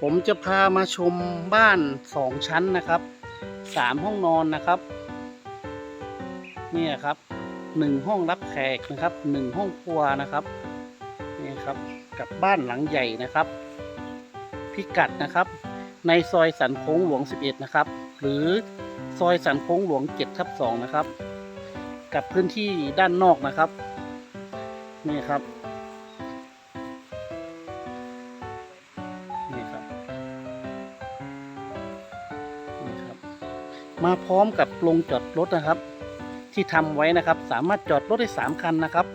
ผมจะพามาชมบ้านสองชั้นนะครับสามห้องนอนนะครับเนี่ยครับหนึ่งห้องรับแขกนะครับหนึ่งห้องครัวนะครับนี่ครับกับบ้านหลังใหญ่นะครับ พิกัดนะครับ ในซอยสันโค้งหลวง 11 นะครับ หรือซอยสันโค้งหลวง7ทับ2นะครับ กับพื้นที่ด้านนอกนะครับนี่ครับ มาพร้อมกับโรงจอดรถนะครับ ที่ทำไว้นะครับ สามารถจอดรถได้สามคันนะครับ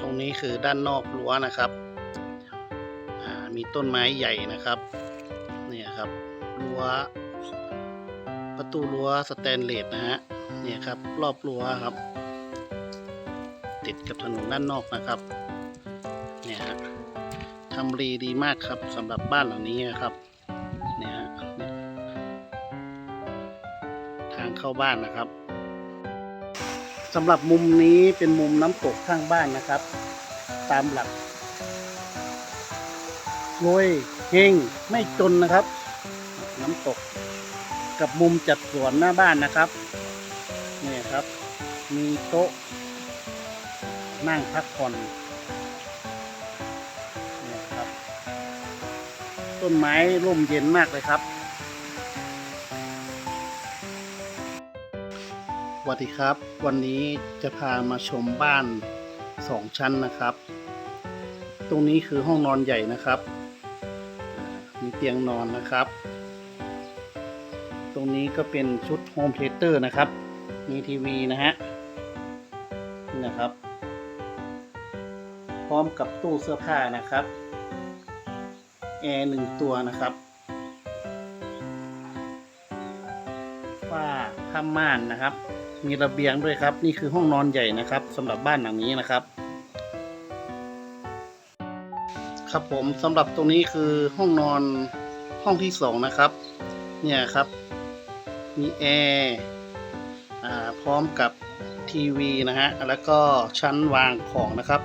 ตรงนี้คือด้านนอกรั้วนะครับมีต้นไม้ใหญ่นะครับเนี่ยครับรั้วประตูรั้วสแตนเลสนะฮะเนี่ยครับรอบรั้วครับ ติดกับถนนด้านนอกนะครับเนี่ยฮะ ทำรีดีมากครับสำหรับบ้านหลังนี้นะครับเนี่ยฮะทางเข้าบ้านนะครับสำหรับมุมนี้เป็นมุมน้ำตกข้างบ้านนะครับ ตามหลักรวยเฮงไม่จนนะครับ น้ำตกกับมุมจัดสวนหน้าบ้านนะครับนี่ครับ มีโต๊ะ นั่งพักผ่อน ต้นไม้ร่มเย็นมากเลยครับสวัสดีครับ วันนี้จะพามาชมบ้านสองชั้นนะครับ ตรงนี้คือห้องนอนใหญ่นะครับ มีเตียงนอนนะครับ ตรงนี้ก็เป็นชุดโฮมเทเตอร์นะครับ มีทีวีนะฮะนี่นะครับ พร้อมกับตู้เสื้อผ้านะครับ แอร์หนึ่งตัวนะครับฝ้าผ้าม่านนะครับ มีระเบียงด้วยครับ นี่คือห้องนอนใหญ่นะครับสำหรับบ้านหลังนี้นะครับ ครับผมสำหรับตรงนี้คือห้องนอนห้องที่สองนะครับ เนี่ยครับ มีแอร์พร้อมกับทีวีนะฮะ แล้วก็ชั้นวางของนะครับ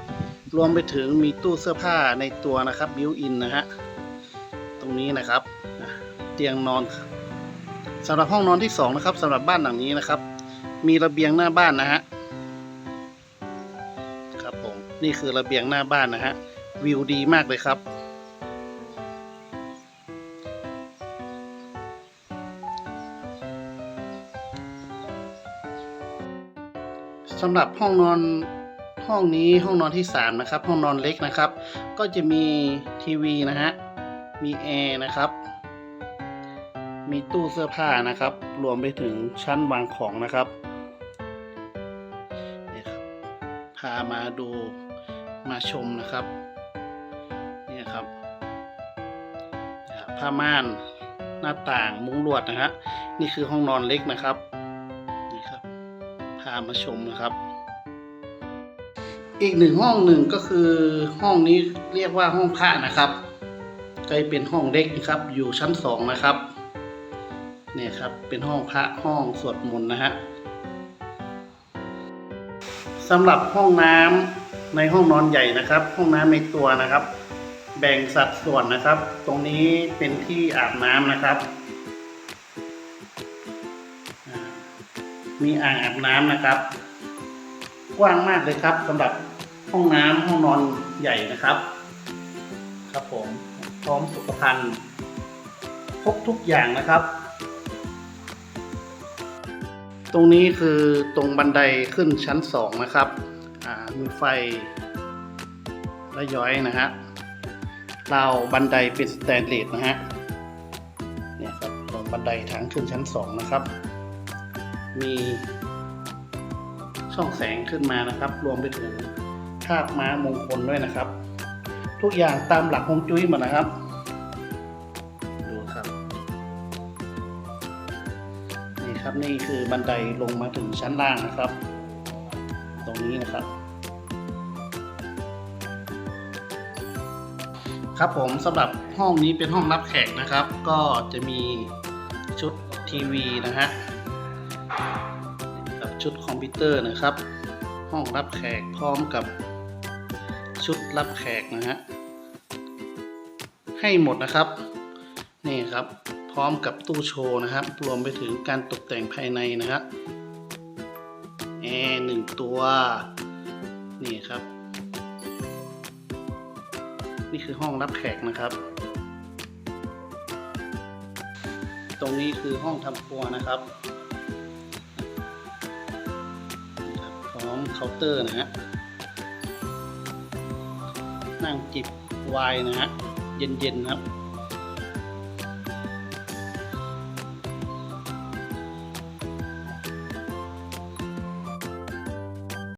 รวมไปถึงมีตู้เสื้อผ้าในตัวนะครับบิวอินนะฮะ รงนี้นะครับเตียงนอนสำหรับห้องนอนที่สองนะครับสำหรับบ้านหลังนี้นะครับ มีระเบียงหน้าบ้านนะฮะครับผมนี่คือระเบียงหน้าบ้านนะฮะวิวดีมากเลยครับ สำหรับห้องนอนห้องนี้ห้องนอนที่ 3 นะครับ ห้องนอนเล็กนะครับ ก็จะมีทีวีนะฮะ มีแอร์นะครับ มีตู้เสื้อผ้านะครับ รวมไปถึงชั้นวางของนะครับนี่ครับ พามาดูมาชมนะครับนี่ครับผ้าม่านหน้าต่างมุ้งลวดนะฮะนี่คือห้องนอนเล็กนะครับนี่ครับ พามาชมนะครับ อีกหนึ่งห้องหนึ่งก็คือห้องนี้เรียกว่าห้องพระนะครับ ก็เป็นห้องเล็กนะครับ อยู่ชั้นสองนะครับเนี่ยครับเป็นห้องพระห้องสวดมนต์นะฮะสำหรับห้องน้ำในห้องนอนใหญ่นะครับ ห้องน้ำในตัวนะครับ แบ่งสัดส่วนนะครับ ตรงนี้เป็นที่อาบน้ำนะครับ มีอ่างอาบน้ำนะครับ กว้างมากเลยครับสำหรับห้องน้ำห้องนอนใหญ่นะครับ ครับผม พร้อมสุขภัณฑ์ครบทุกอย่างนะครับ ตรงนี้คือตรงบันไดขึ้นชั้นสองนะครับมีไฟระย้อยนะฮะราวบันไดเป็นสแตนเลสนะฮะเนี่ยครับตรงบันไดทางขึ้นชั้นสองนะครับ มีช่องแสงขึ้นมานะครับ รวมไปถึงภาพม้ามงคลด้วยนะครับ ทุกอย่างตามหลักฮวงจุ้ยหมดนะครับ ดูครับ นี่ครับนี่คือบันไดลงมาถึงชั้นล่างนะครับ ตรงนี้นะครับ ครับผมสำหรับห้องนี้เป็นห้องรับแขกนะครับ ก็จะมีชุดทีวีนะฮะกับชุดคอมพิวเตอร์นะครับ ห้องรับแขกพร้อมกับ ชุดรับแขกนะฮะให้หมดนะครับ นี่ครับ พร้อมกับตู้โชว์นะครับ รวมไปถึงการตกแต่งภายในนะฮะแอร์หนึ่งตัว นี่ครับ นี่คือห้องรับแขกนะครับ ตรงนี้คือห้องทำครัวนะครับครับพร้อมเคาน์เตอร์นะฮะ นั่งจิบไวน์นะฮะเย็นๆครับ